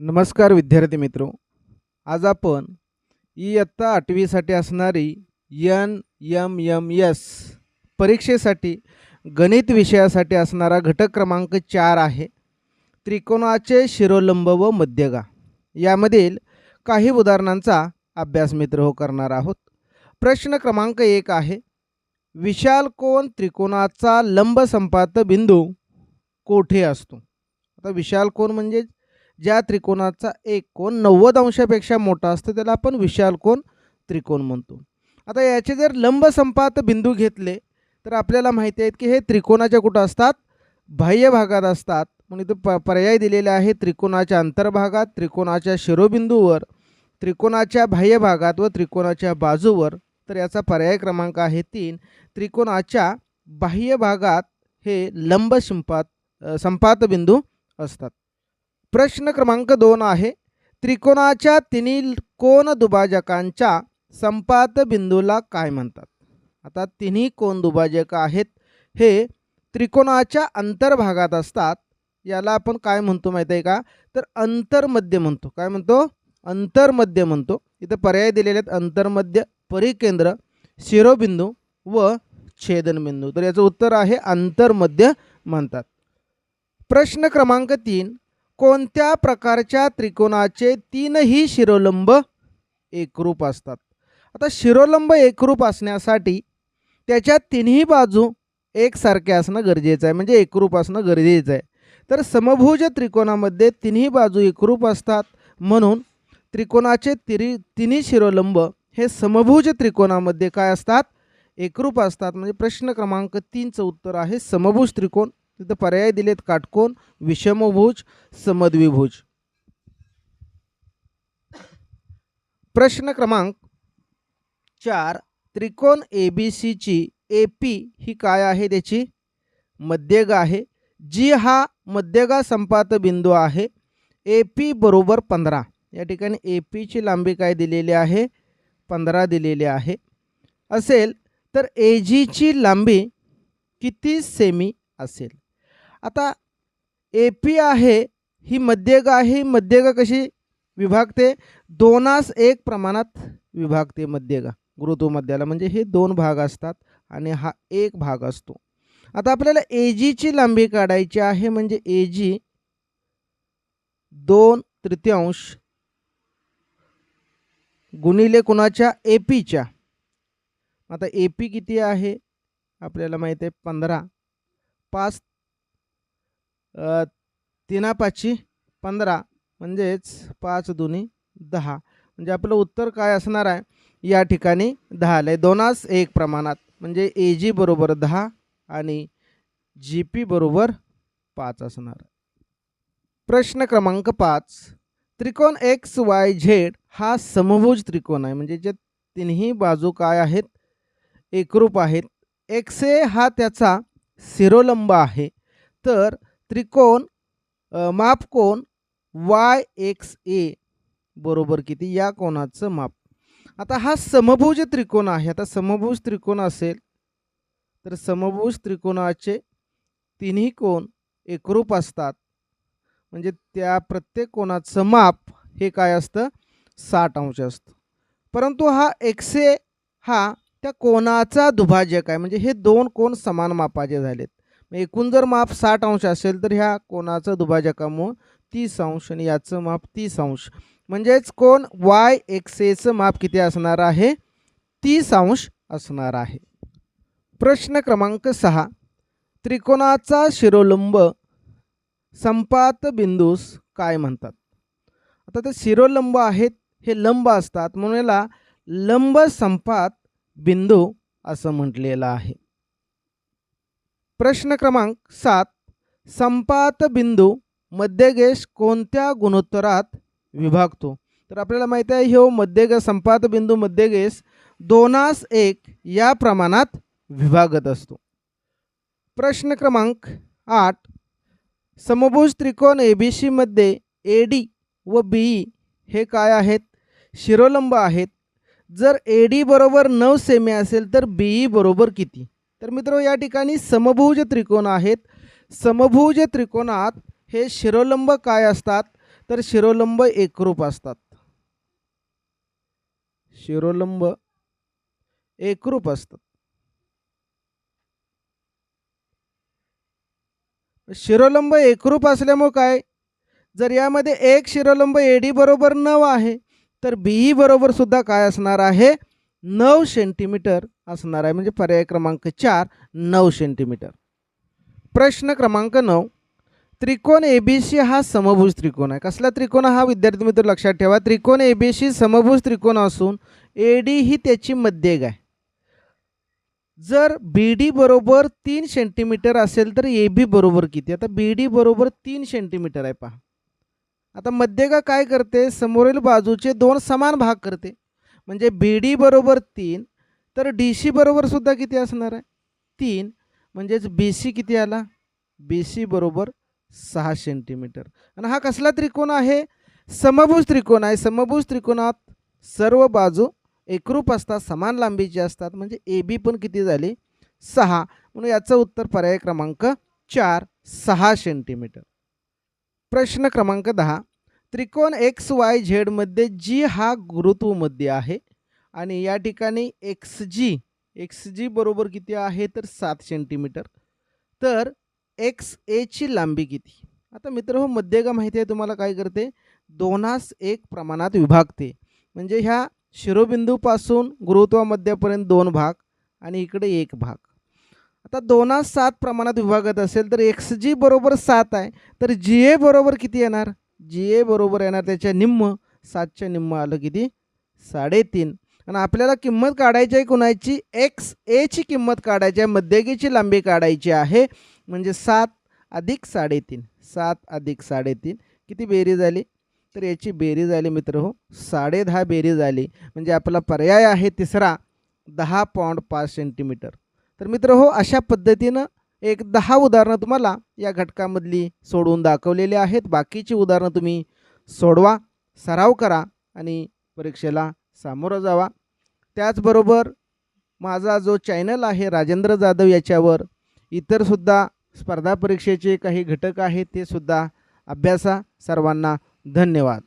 नमस्कार विद्यार्थी मित्रो. आज आपण इयत्ता आठवीसाठी असणारी यन यम यम यस परीक्षेसाठी गणित विषयासाठी असणारा घटक क्रमांक चार आहे. त्रिकोणाचे शिरोलंब व मध्यगा. यामधील काही उदाहरणांचा अभ्यास मित्र हो करणार आहोत. प्रश्न क्रमांक एक आहे विशाल कोण त्रिकोणाचा लंब संपात बिंदू कोठे असतो? आता विशाल कोण म्हणजे ज्या त्रिकोणाचा एक कोण नव्वद अंशापेक्षा मोठा असतो त्याला आपण विशाल कोण त्रिकोण म्हणतो. आता याचे जर लंब संपात बिंदू घेतले तर आपल्याला माहिती आहेत की हे त्रिकोणाच्या कुठं असतात? बाह्य भागात असतात. म्हणून इथं प पर्याय दिलेले आहे त्रिकोणाच्या अंतर्भागात त्रिकोणाच्या शिरोबिंदूवर त्रिकोणाच्या बाह्य भागात व त्रिकोणाच्या बाजूवर. तर याचा पर्याय क्रमांक आहे तीन. त्रिकोणाच्या बाह्य भागात हे लंब संपात संपात बिंदू असतात. प्रश्न क्रमांक दोन आहे. त्रिकोणाच्या तिन्ही कोण दुभाजकांच्या संपात बिंदूला काय म्हणतात? आता तिन्ही कोण दुभाजक आहेत. हे त्रिकोणाच्या अंतर्भागात असतात. याला आपण काय म्हणतो माहीत आहे का? तर अंतर्मध्य म्हणतो. काय म्हणतो? अंतर्मध्य म्हणतो. इथं पर्याय दिलेले आहेत. अंतर्मध्य परिकेंद्र शिरोबिंदू व छेदनबिंदू. तर याचं उत्तर आहे अंतर्मध्य म्हणतात. प्रश्न क्रमांक तीन. कोणत्या प्रकारच्या त्रिकोणाचे तीनही शिरोलंब एकरूप असतात? आता शिरोलंब एकरूप असण्यासाठी त्याच्या तिन्ही बाजू एकसारखे असणं गरजेचं आहे. म्हणजे एकरूप असणं गरजेचं आहे. तर समभुज त्रिकोणामध्ये तिन्ही बाजू एकरूप असतात. म्हणून त्रिकोणाचे तिरी तिन्ही शिरोलंब हे समभुज त्रिकोणामध्ये काय असतात? एकरूप असतात. म्हणजे प्रश्न क्रमांक तीनचं उत्तर आहे. समभुज त्रिकोण तिथं पर्याय दिलेत काटकोन विषमभुज समद्विभुज. प्रश्न क्रमांक चार त्रिकोण ए बी सीची ए पी ही काय आहे त्याची? मध्यगा आहे. जी हा मध्यगा संपात बिंदू आहे ए पी बरोबर पंधरा. या ठिकाणी ए पीची लांबी काय दिलेली आहे? पंधरा दिलेली आहे. असेल तर ए जीची लांबी किती सेमी असेल? आता ए पी आहे ही मध्यग आहे ही मध्यगा कशी विभागते? दोनास एक प्रमाणात विभागते मध्यगा गुरुत्वमध्याला म्हणजे हे दोन भाग असतात आणि हा एक भाग असतो. आता आपल्याला ए जीची लांबी काढायची आहे म्हणजे ए जी दोन तृतीयांश गुणिले कुणाच्या? ए पीच्या आता ए पी किती आहे? आपल्याला माहीत आहे पंधरा. पाच तिना पाचशे पंधरा म्हणजेच पाच दोन्ही दहा. म्हणजे आपलं उत्तर काय असणार आहे? या ठिकाणी दहा आलं आहे दोनास एक प्रमाणात. म्हणजे ए जी बरोबर दहा आणि जी पी बरोबर पाच असणार. प्रश्न क्रमांक पाच. त्रिकोण एक्स वाय झेड हा समभुज त्रिकोण आहे. म्हणजे जे तिन्ही बाजू काय आहेत? एकरूप आहेत. एक्स ए हा त्याचा शिरोलंब आहे. तर त्रिकोण अ, माप वाय एक्स ए. बरोबर किती? या कोणाचं माप. आता हा समभुज त्रिकोण आहे. आता समभुज त्रिकोण असेल तर समभुज त्रिकोणाचे तिन्ही कोण एकरूप असतात. म्हणजे त्या प्रत्येक कोणाचं माप हे काय असतं? साठ अंश असतं. परंतु हा एक्से हा त्या कोणाचा दुभाजक आहे. म्हणजे हे दोन कोण समान मापाचे झालेत. मग एकूण जर माप साठ अंश असेल तर ह्या कोणाचं दुभाजकामुळं तीस अंश आणि याचं माप तीस अंश. म्हणजेच कोण वाय एक्सेचं माप किती असणार आहे? तीस अंश असणार आहे. प्रश्न क्रमांक सहा. त्रिकोणाचा शिरोलंब संपात बिंदूस काय म्हणतात? आता ते शिरोलंब आहेत हे लंब असतात म्हणून याला लंब संपात बिंदू असं म्हटलेलं आहे. प्रश्न क्रमांक सात संपात बिंदू मध्यगेश कोणत्या गुणोत्तरात विभागतो? तर आपल्याला माहिती आहे ह्यो मध्यग संपात बिंदू मध्यगेश दोनास एक या प्रमाणात विभागत असतो. प्रश्न क्रमांक आठ समभुज त्रिकोण ए बी सीमध्ये ए डी व बी ई हे काय आहेत? शिरोलंब आहेत. जर ए डी बरोबर नऊ सेमी असेल तर बी ई बरोबर किती? तर मित्र या ठिकाणी समभुज त्रिकोण आहेत. समभुज त्रिकोणात हे शिरोलंब काय असतात? तर शिरोलंब एकरूप असतात. शिरोलंब एकरूप असतात. शिरोलंब एकरूप असल्यामुळे काय? जर यामध्ये एक शिरोलंब एडी बरोबर नऊ आहे तर बीई बरोबर सुद्धा काय असणार आहे? नऊ सेंटीमीटर असणार आहे. म्हणजे पर्याय क्रमांक चार नऊ सेंटीमीटर. प्रश्न क्रमांक नऊ. त्रिकोण ए बीशी हा समभुज त्रिकोण आहे. कसला त्रिकोण हा? विद्यार्थी मित्र लक्षात ठेवा. त्रिकोण एबीसी समभुज त्रिकोण असून ए डी ही त्याची मध्येग आहे. जर बी डी बरोबर तीन सेंटीमीटर असेल तर ए बी बरोबर किती? आता बी डी बरोबर तीन सेंटीमीटर आहे पहा. आता मध्यका काय करते? समोरील बाजूचे दोन समान भाग करते. म्हणजे बी डी बरोबर तीन तर डी सी बरोबर सुद्धा किती असणार आहे? तीन. म्हणजेच बी सी किती आला? बी सी बरोबर सहा सेंटीमीटर आणि हा कसला त्रिकोण आहे? समभुज त्रिकोण आहे. समभुज त्रिकोणात सर्व बाजू एकरूप असतात समान लांबीचे असतात. म्हणजे ए बी पण किती झाली? सहा. म्हणून याचं उत्तर पर्याय क्रमांक चार सहा सेंटीमीटर प्रश्न क्रमांक दहा. त्रिकोण एक्स वाय झेडमध्ये जी हा गुरुत्वमध्ये आहे. आणि या ठिकाणी एक्स जी एक्स जी बरोबर किती आहे तर सात सेंटीमीटर तर एक्स एची लांबी किती? आता मित्र हो मध्यगा माहिती आहे तुम्हाला काय करते? दोनास एक प्रमाणात विभागते. म्हणजे ह्या शिरोबिंदूपासून गुरुत्वामध्यापर्यंत दोन भाग आणि इकडे एक भाग. आता दोनास सात प्रमाणात विभागत असेल तर एक्स जी बरोबर सात आहे. तर जी ए बरोबर किती येणार? जी ए बरोबर येणार त्याच्या निम्म सातच्या निम्म आलं किती? साडेतीन. आणि आपल्याला किंमत काढायची आहे कुणाची? एक्स एची किंमत काढायची आहे मध्यगीची लांबी काढायची आहे. म्हणजे सात अधिक साडेतीन. सात अधिक साडेतीन. किती बेरीज झाली? तर याची बेरीज आली मित्र हो साडे दहा बेरीज आली म्हणजे आपला पर्याय आहे तिसरा दहा पॉईंट पाच सेंटीमीटर. तर मित्र हो अशा पद्धतीनं एक दहा उदाहरणं तुम्हाला या घटकामधली सोडवून दाखवलेली आहेत. बाकीची उदाहरणं तुम्ही सोडवा सराव करा आणि परीक्षेला सामोरं जावा. त्याचबरोबर माझा जो चॅनल आहे राजेंद्र जाधव याच्यावर इतरसुद्धा स्पर्धा परीक्षेचे काही घटक आहेत ते सुद्धा अभ्यासा सर्वांना धन्यवाद.